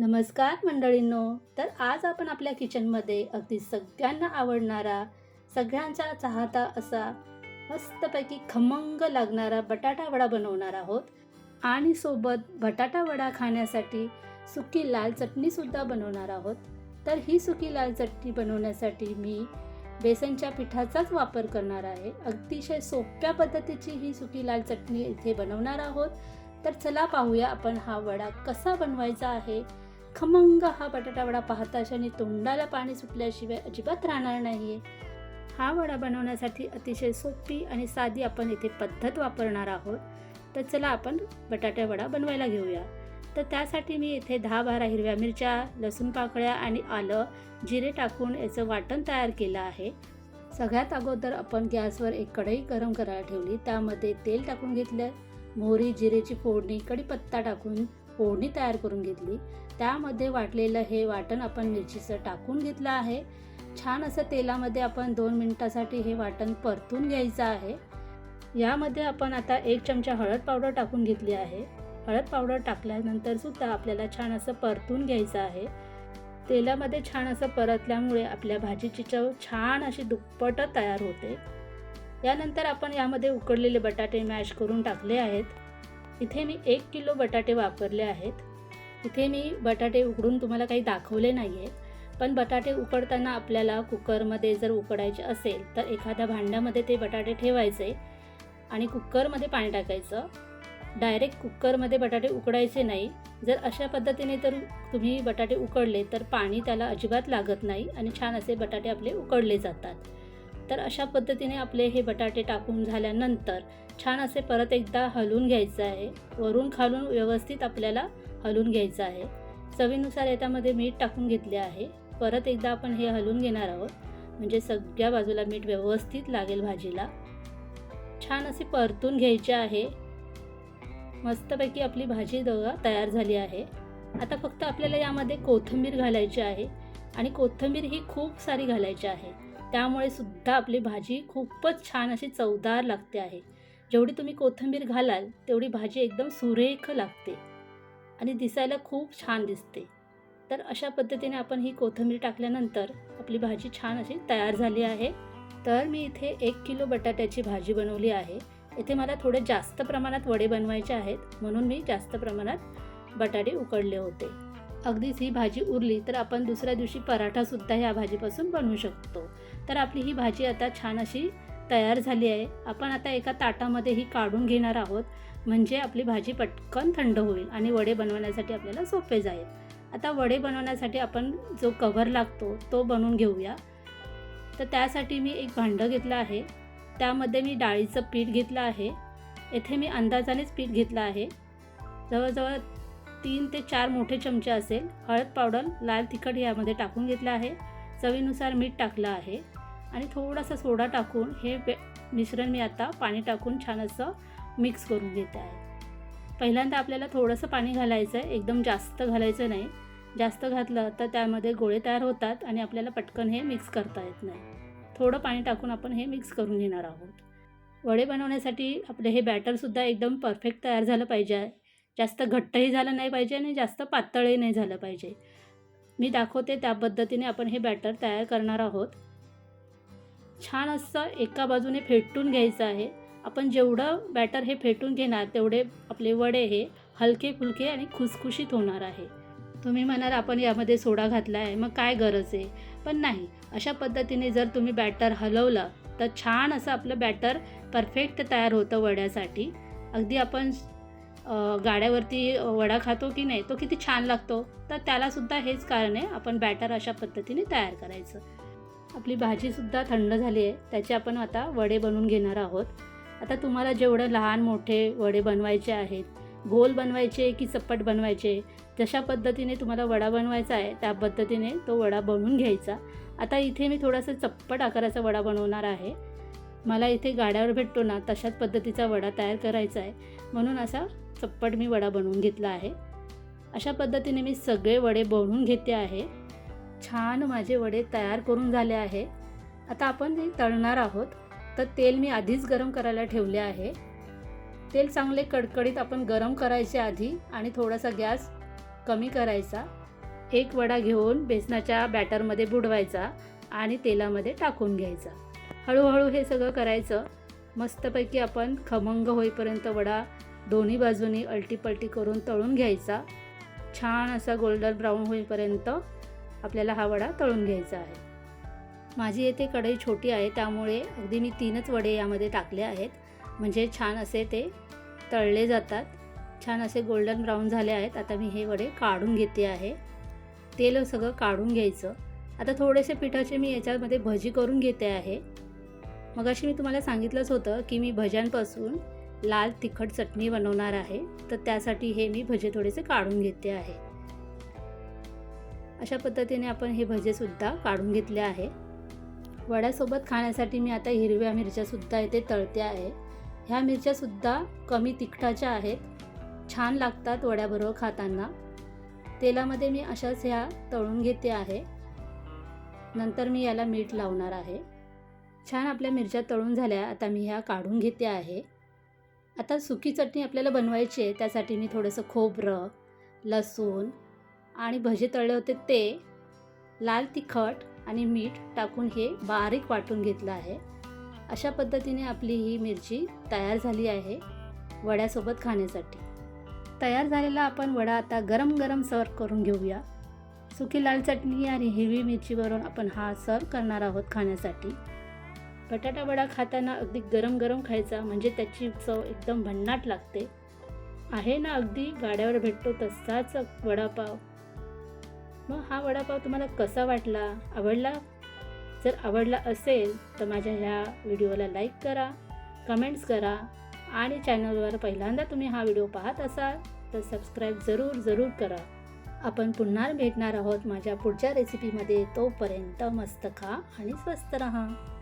नमस्कार मंडळींनो तर आज आपण आपल्या किचनमध्ये अगदी सगळ्यांना आवडणारा सगळ्यांचा चाहता असा मस्तपैकी खमंग लागणारा बटाटा वडा बनवणार आहोत. आणि सोबत बटाटा वडा खाण्यासाठी सुकी लाल चटणीसुद्धा बनवणार आहोत. तर ही सुकी लाल चटणी बनवण्यासाठी मी बेसनच्या पिठाचाच वापर करणार आहे. अतिशय सोप्या पद्धतीची ही सुकी लाल चटणी इथे बनवणार आहोत. तर चला पाहूया आपण हा वडा कसा बनवायचा आहे. खमंग हा बटाटा वडा पाहता आणि तोंडाला पाणी सुटल्याशिवाय अजिबात राहणार नाही आहे हा वडा बनवण्यासाठी अतिशय सोपी आणि साधी आपण इथे पद्धत वापरणार आहोत. तर चला आपण बटाटा वडा बनवायला घेऊया. तर त्यासाठी मी इथे दहा बारा हिरव्या मिरच्या लसूण पाकळ्या आणि आलं जिरे टाकून याचं वाटण तयार केलं आहे. सगळ्यात अगोदर आपण गॅसवर एक कढई गरम करायला ठेवली. त्यामध्ये तेल टाकून घेतलं. मोहरी जिरेची फोडणी कढीपत्ता टाकून फोडणी तयार करून घेतली. त्यामध्ये वाटलेलं हे वाटण आपण मिरचीचं टाकून घेतलं आहे. छान असं तेलामध्ये आपण दोन मिनटासाठी हे वाटण परतून घ्यायचं आहे. यामध्ये आपण आता एक चमचा हळद पावडर टाकून घेतली आहे. हळद पावडर टाकल्यानंतर सुद्धा आपल्याला छान असं परतून घ्यायचं आहे. तेलामध्ये छान असं परतल्यामुळे आपल्या भाजीची चव छान अशी दुप्पट तयार होते. यानंतर आपण यामध्ये उकडलेले बटाटे मॅश करून टाकले आहेत. इथे मी एक किलो बटाटे वापरले आहेत. इथे मी बटाटे उकडून तुम्हाला काही दाखवले नाही आहे पण बटाटे उकडताना आपल्याला कुकरमध्ये जर उकडायचे असेल तर एखाद्या भांड्यामध्ये ते बटाटे ठेवायचे आणि कुकरमध्ये पाणी टाकायचं. डायरेक्ट कुकरमध्ये बटाटे उकडायचे नाही. जर अशा पद्धतीने तर तुम्ही बटाटे उकडले तर पाणी त्याला अजिबात लागत नाही आणि छान असे बटाटे आपले उकडले जातात. तर अशा पद्धतीने आपले हे बटाटे टाकून झाल्यानंतर छान असे परत एकदा हलवून घ्यायचं आहे. वरून खालून व्यवस्थित आपल्याला हलवून घ्यायचं आहे. चवीनुसार याच्यामध्ये मीठ टाकून घेतले आहे. परत एकदा आपण हे हलवून घेणार आहोत. म्हणजे सगळ्या बाजूला मीठ व्यवस्थित लागेल भाजीला. छान अशी परतून घ्यायची आहे. मस्तपैकी आपली भाजी दोघा तयार झाली आहे. आता फक्त आपल्याला यामध्ये कोथिंबीर घालायची आहे. आणि कोथिंबीर ही खूप सारी घालायची आहे. त्यामुळे सुद्धा आपली भाजी खूपच छान अशी चवदार लागते आहे. जेवढी तुम्ही कोथिंबीर घालाल तेवढी भाजी एकदम सुरेख लागते आणि दिसायला खूप छान दिसते. तर अशा पद्धतीने आपण ही कोथिंबीर टाकल्यानंतर आपली भाजी छान अशी तयार झाली आहे. तर मी इथे एक किलो बटाट्याची भाजी बनवली आहे. इथे मला थोडे जास्त प्रमाणात वडे बनवायचे आहेत म्हणून मी जास्त प्रमाणात बटाटे उकडले होते. अगदीच ही भाजी उरली तर आपण दुसऱ्या दिवशी पराठासुद्धा ह्या भाजीपासून बनवू शकतो. तर आपली ही भाजी आता छान अशी तयार झाली आहे. आपण आता एका ताटामध्ये ही काढून घेणार आहोत. म्हणजे आपली भाजी पटकन थंड होईल आणि वडे बनवण्यासाठी आपल्याला सोपे जाईल. आता वडे बनवण्यासाठी आपण जो कव्हर लागतो तो बनवून घेऊया. तर त्यासाठी मी एक भांडं घेतलं आहे. त्यामध्ये मी डाळीचं पीठ घेतलं आहे. येथे मी अंदाजानेच पीठ घेतलं आहे. जवळजवळ तीन ते चार मोठे चमचे असेल. हळद पावडर लाल तिखट यामध्ये टाकून घेतलं आहे. चवीनुसार मीठ टाकलं आहे. आणि थोडासा सोडा टाकून हे मिश्रण मी आता पाणी टाकून छान असं मिक्स करून घेते आहे. पहिल्यांदा आपल्याला थोडंसं पाणी घालायचं आहे एकदम जास्त घालायचं नाही. जास्त घातलं तर त्यामध्ये गोळे तयार होतात आणि आपल्याला पटकन हे मिक्स करता येत नाही. थोडं पाणी टाकून आपण हे मिक्स करून घेणार आहोत. वडे बनवण्यासाठी आपले हे बॅटरसुद्धा एकदम परफेक्ट तयार झालं पाहिजे आहे. जास्त घट्टही झालं नाही पाहिजे आणि जास्त पातळही नाही झालं पाहिजे. मी दाखवते त्या पद्धतीने आपण हे बॅटर तयार करणार आहोत. छान असं एका बाजूने फेटून घ्यायचं आहे. आपण जेवढं बॅटर हे फेटून घेणार तेवढे आपले वडे हे हलके फुलके आणि खुसखुशीत होणार आहे. तुम्ही म्हणाल आपण यामध्ये सोडा घातला आहे. मग काय गरज आहे? पण नाही. अशा पद्धतीने जर तुम्ही बॅटर हलवलं तर छान असं आपलं बॅटर परफेक्ट तयार होतं वड्यासाठी. अगदी आपण गाड्यावरती वडा खातो की नाही तो किती छान लागतो तर त्यालासुद्धा हेच कारण आहे आपण बॅटर अशा पद्धतीने तयार करायचं. आपली भाजीसुद्धा थंड झाली आहे त्याचे आपण आता वडे बनवून घेणार आहोत. आता तुम्हाला जेवढं लहान मोठे वडे बनवायचे आहेत गोल बनवायचे की चप्पट बनवायचे जशा पद्धतीने तुम्हाला वडा बनवायचा आहे त्या पद्धतीने तो वडा बनवून घ्यायचा. आता इथे मी थोडासा चप्पट आकाराचा वडा बनवणार आहे. मला इथे गाड्यावर भेटतो ना तशाच पद्धतीचा वडा तयार करायचा आहे. म्हणून असा चप्पट मी वडा बनवून घेतला आहे. अशा पद्धतीने मी सगळे वडे बनवून घेते आहे. छान माझे वडे तयार करून झाले आहे. आता आपण ते तळणार आहोत तर तेल मी आधीच गरम करायला ठेवले आहे. तेल चांगले कडकडीत आपण गरम करायचे आधी आणि थोडासा गॅस कमी करायचा. एक वडा घेऊन बेसनाच्या बॅटरमध्ये बुडवायचा आणि तेलामध्ये टाकून घ्यायचा. हळूहळू हे सगळं करायचं. मस्तपैकी आपण खमंग होईपर्यंत वडा दोन्ही बाजूनी अलटीपलटी करून तळून घ्यायचा. छान असा गोल्डन ब्राऊन होईपर्यंत आपल्याला हा वडा तळून घ्यायचा आहे. माझी येथे कढई छोटी आहे त्यामुळे अगदी मी तीनच वडे यामध्ये टाकले आहेत. म्हणजे छान असे ते तळले जातात. छान असे गोल्डन ब्राऊन झाले आहेत. आता मी हे वडे काढून घेते आहे. तेल सगळं काढून घ्यायचं. आता थोडेसे पिठाचे मी याच्यामध्ये भजी करून घेते आहे. मग अशी मी तुम्हाला सांगितलंच होतं की मी भज्यांपासून लाल तिखट चटणी बनवणार आहे. तर त्यासाठी हे मी भजे थोडेसे काढून घेते आहे. अशा पद्धतीने आपण हे भजेसुद्धा काढून घेतले आहे. वड्यासोबत खाण्यासाठी मी आता हिरव्या मिरच्यासुद्धा इथे तळते आहे. ह्या मिरच्यासुद्धा कमी तिखटाच्या आहेत. छान लागतात वड्याबरोबर खाताना. तेलामध्ये मी अशाच ह्या तळून घेते आहे. नंतर मी याला मीठ लावणार आहे. छान आपल्या मिरच्या तळून झाल्या. आता मी ह्या काढून घेते आहे. आता सुकी चटणी आपल्याला बनवायची आहे त्यासाठी मी थोडंसं खोबरं लसूण आणि भजे तळले होते ते लाल तिखट आणि मीठ टाकून हे बारीक वाटून घेतलं आहे. अशा पद्धतीने आपली ही मिरची तयार झाली आहे वड्यासोबत खाण्यासाठी. तयार झालेला आपण वडा आता गरम गरम सर्व करून घेऊया. सुकी लाल चटणी आणि हिरवी मिरचीवरून आपण हा सर्व करणार आहोत खाण्यासाठी. बटाटा वडा खाताना अगदी गरम गरम खायचा म्हणजे त्याची चव एकदम भन्नाट लागते. आहे ना अगदी? गाड्यावर भेटतो तसाच वडापाव. मग हा वडापाव तुम्हाला कसा वाटला? आवडला? जर आवडला असेल तर माझ्या ह्या व्हिडिओला लाईक करा कमेंट्स करा आणि चॅनलवर पहिल्यांदा तुम्ही हा व्हिडिओ पाहत असाल तर सबस्क्राईब जरूर जरूर करा. आपण पुन्हा भेटणार आहोत माझ्या पुढच्या रेसिपीमध्ये तोपर्यंत मस्त खा आणि स्वस्त रहा.